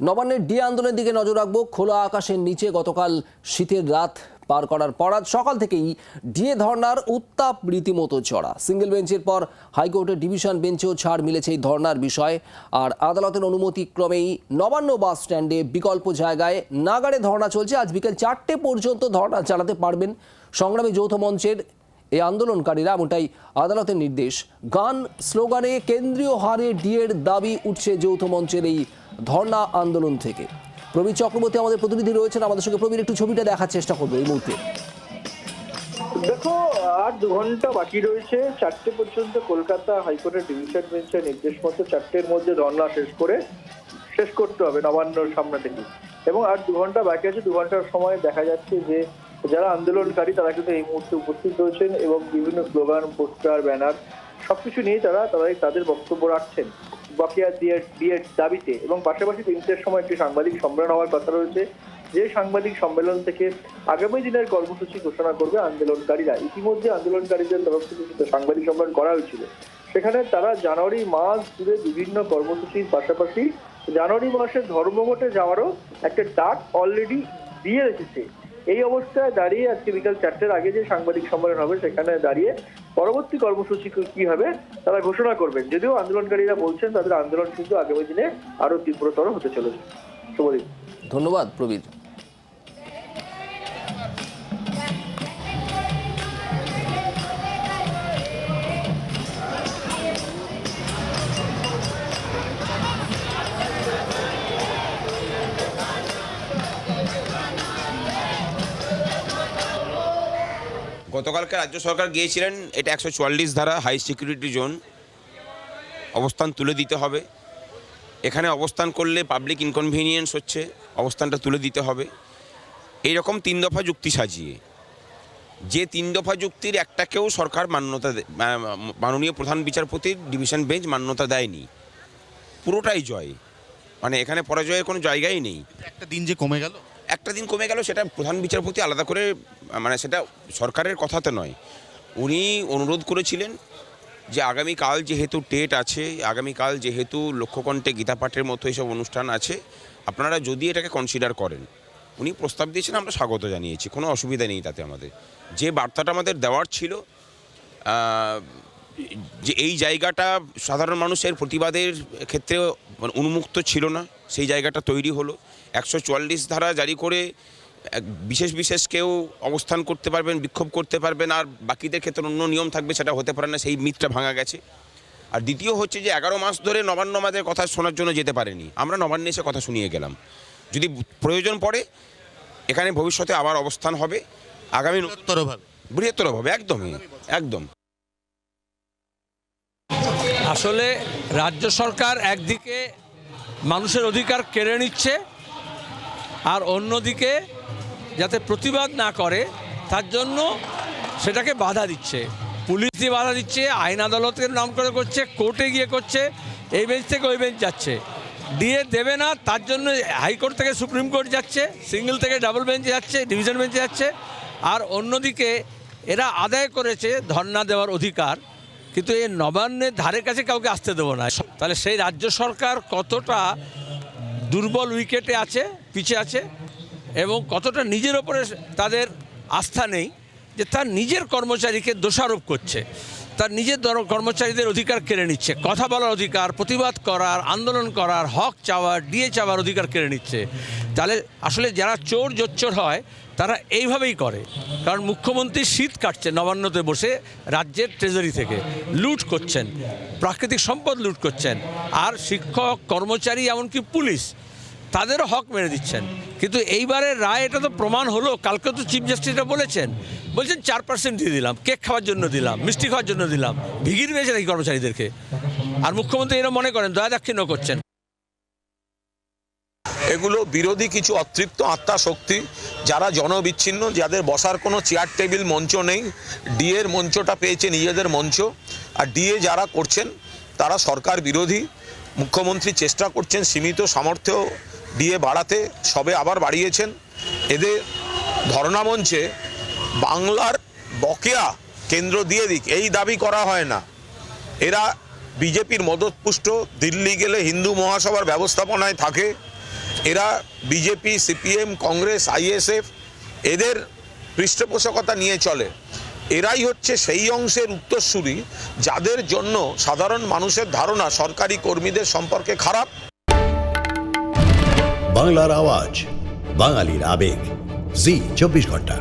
নবান্নের ডি আন্দোলনের দিকে নজর রাখব। খোলা আকাশের নিচে গতকাল শীতের রাত পার করার পর আজ সকাল থেকেই ডিএ ধর্নার উত্তাপ রীতিমতো চড়া সিঙ্গেল বেঞ্চের পর হাইকোর্টের ডিভিশন বেঞ্চেও ছাড় মিলেছে এই ধর্নার বিষয়। আর আদালতের অনুমতি ক্রমেই নবান্ন বাস স্ট্যান্ডে বিকল্প জায়গায় নাগাড়ে ধর্না চলছে। আজ বিকেল চারটে পর্যন্ত ধর্না চালাতে পারবেন সংগ্রামী যৌথ মঞ্চের এই আন্দোলনকারীরা। এমনটাই আদালতের নির্দেশ। গান স্লোগানে কেন্দ্রীয় হারে ডিএর দাবি, উঠছে যৌথ মঞ্চের এই ধর্ণা আন্দোলন থেকে। প্রবীর চক্রবর্তী আমাদের প্রতিনিধি রয়েছেন, আমাদের সঙ্গে প্রবীর একটু ছবিটা দেখার চেষ্টা করব এই মুহূর্তে। দেখো, আর দু ঘণ্টা বাকি রয়েছে, চারটে পর্যন্ত কলকাতা হাইকোর্টের ডিভিশন বেঞ্চের নির্দেশ মতো চারটের মধ্যে ধর্না শেষ করে শেষ করতে হবে নবান্নর সামনে থেকে। এবং আর দু ঘণ্টা বাকি আছে, দু ঘণ্টার সময় দেখা যাচ্ছে যে যারা আন্দোলনকারী তারা কিন্তু এই মুহূর্তে উপস্থিত রয়েছেন এবং বিভিন্ন স্লোগান, পোস্টার, ব্যানার সবকিছু নিয়ে তারা তারা তাদের বক্তব্য রাখছেন। বকেয়া দিয়ে দিয়ে দাবিতে। এবং পাশাপাশি তিনটের সময় একটি সাংবাদিক সম্মেলন হওয়ার কথা রয়েছে। যে সাংবাদিক সম্মেলন থেকে আগামী দিনের কর্মসূচি ঘোষণা করবে আন্দোলনকারীরা। ইতিমধ্যে আন্দোলনকারীদের তরফ থেকে সাংবাদিক সম্মেলন করা হয়েছিল। সেখানে তারা জানুয়ারি মাস জুড়ে বিভিন্ন কর্মসূচির পাশাপাশি জানুয়ারি মাসে ধর্মঘটে যাওয়ারও একটা ডাক অলরেডি দিয়ে রেখেছে। এই অবস্থায় দাঁড়িয়ে আজকে বিকাল চারটের আগে যে সাংবাদিক সম্মেলন হবে, সেখানে দাঁড়িয়ে পরবর্তী কর্মসূচি কি হবে, তারা ঘোষণা করবেন। যদিও আন্দোলনকারীরা বলছেন, তাদের আন্দোলন কিন্তু আগামী দিনে আরও তীব্রতর হতে চলেছে। শুভদীপ ধন্যবাদ প্রবীর। গতকালকে রাজ্য সরকার গিয়েছিলেন, এটা একশো চুয়াল্লিশ ধারা হাই সিকিউরিটি জোন অবস্থান তুলে দিতে হবে। এখানে অবস্থান করলে পাবলিক ইনকনভিনিয়েন্স হচ্ছে, অবস্থানটা তুলে দিতে হবে। এই রকম তিন দফা যুক্তি সাজিয়ে, যে তিন দফা যুক্তির একটাকেও সরকার মান্যতা মাননীয় প্রধান বিচারপতির ডিভিশন বেঞ্চ মান্যতা দেয়নি। পুরোটাই জয়। মানে এখানে পরাজয়ের কোনো জায়গাই নেই। একটা দিন যে কমে গেল একটা দিন কমে গেল, সেটা প্রধান বিচারপতি আলাদা করে মানে সেটা সরকারের কথাতে নয়। উনি অনুরোধ করেছিলেন যে আগামীকাল যেহেতু টেট আছে, আগামীকাল যেহেতু লক্ষ্যকণ্ঠে গীতা পাঠের মতো এইসব অনুষ্ঠান আছে, আপনারা যদি এটাকে কনসিডার করেন। উনি প্রস্তাব দিয়েছেন, আমরা স্বাগত জানিয়েছি, কোনো অসুবিধা নেই তাতে আমাদের। যে বার্তাটা আমাদের দেওয়ার ছিল যে এই জায়গাটা সাধারণ মানুষের প্রতিবাদের ক্ষেত্রে মানে উন্মুক্ত ছিল না, সেই জায়গাটা তৈরি হলো। একশো চুয়াল্লিশ ধারা জারি করে এক বিশেষ বিশেষ কেউ অবস্থান করতে পারবেন বিক্ষোভ করতে পারবেন আর বাকিদের ক্ষেত্রে অন্য নিয়ম থাকবে সেটা হতে পারে না সেই মিথটা ভাঙা গেছে। আর দ্বিতীয় হচ্ছে যে এগারো মাস ধরে নবান্ন আমাদের কথা শোনার জন্য যেতে পারেনি। আমরা নবান্নে এসে কথা শুনিয়ে গেলাম। যদি প্রয়োজন পড়ে এখানে ভবিষ্যতে আবার অবস্থান হবে। আগামী তরভাবে বৃহত্তরভাবে একদমই একদম। আসলে রাজ্য সরকার একদিকে মানুষের অধিকার কেড়ে নিচ্ছে আর অন্যদিকে যাতে প্রতিবাদ না করে, তার জন্য সেটাকে বাধা দিচ্ছে। পুলিশ দিয়ে বাধা দিচ্ছে, আইন আদালতের নাম করে করছে, কোর্টে গিয়ে করছে, এই বেঞ্চ থেকে ওই বেঞ্চ যাচ্ছে। দিয়ে দেবে না, তার জন্য হাইকোর্ট থেকে সুপ্রিম কোর্ট যাচ্ছে, সিঙ্গেল থেকে ডাবল বেঞ্চে যাচ্ছে, ডিভিশন বেঞ্চে যাচ্ছে। আর অন্যদিকে এরা আদায় করেছে ধর্ণা দেওয়ার অধিকার, কিন্তু এই নবান্নের ধারে কাছে কাউকে আসতে দেবো না। তাহলে সেই রাজ্য সরকার কতটা দুর্বল উইকেটে আছে পিছে আছে এবং কতটা নিজের ওপরে তাদের আস্থা নেই যে তার নিজের কর্মচারীকে দোষারোপ করছে। তার নিজের দর- কর্মচারীদের অধিকার কেড়ে নিচ্ছে। কথা বলার অধিকার, প্রতিবাদ করার, আন্দোলন করার, হক চাওয়ার, ডিএ চাওয়ার অধিকার কেড়ে নিচ্ছে। তাহলে আসলে যারা চোর জোচ্চোর হয় তারা এইভাবেই করে। কারণ মুখ্যমন্ত্রী শীত কাটছে নবান্নতে বসে রাজ্যের ট্রেজারি থেকে। লুট করছেন, প্রাকৃতিক সম্পদ লুট করছেন, আর শিক্ষক, কর্মচারী, এমনকি পুলিশ তাদেরও হক মেরে দিচ্ছেন। কিন্তু এইবারের রায়, এটা তো প্রমাণ হলো, কালকে তো চিফ জাস্টিসটা বলেছেন। বলছেন চার পার্সেন্ট দিয়ে দিলাম, কেক খাওয়ার জন্য দিলাম, মিষ্টি খাওয়ার জন্য দিলাম ভিগির পেয়েছে নাকি কর্মচারীদেরকে? আর মুখ্যমন্ত্রী এরা মনে করেন, দয়া দাক্ষিণ্য করছেন। এগুলো বিরোধী কিছু অতৃপ্ত আত্মা শক্তি যারা জনবিচ্ছিন্ন, যাদের বসার কোনো চেয়ার টেবিল মঞ্চ নেই। ডিএর মঞ্চটা পেয়েছে নিজেদের মঞ্চ। আর ডিএ যারা করছেন, তারা সরকার বিরোধী। মুখ্যমন্ত্রী চেষ্টা করছেন সীমিত সামর্থ্য ডিএ বাড়াতে, সবে আবার বাড়িয়েছেন। এদের ধর্ণা মঞ্চে বাংলার বকেয়া কেন্দ্র দিয়ে দিক, এই দাবি করা হয় না। এরা বিজেপির মদতপুষ্ট, দিল্লি গেলে হিন্দু মহাসভার ব্যবস্থাপনায় থাকে। এরা বিজেপি সিপিএম কংগ্রেস আইএসএফ এদের পৃষ্ঠপোষকতা নিয়ে চলে। এরাই হচ্ছে সেই অংশের উত্তরসূরি যাদের জন্য সাধারণ মানুষের ধারণা সরকারি কর্মীদের সম্পর্কে খারাপ। বাংলার আওয়াজ, বাঙালির আবেগ। জি, চব্বিশ ঘণ্টা।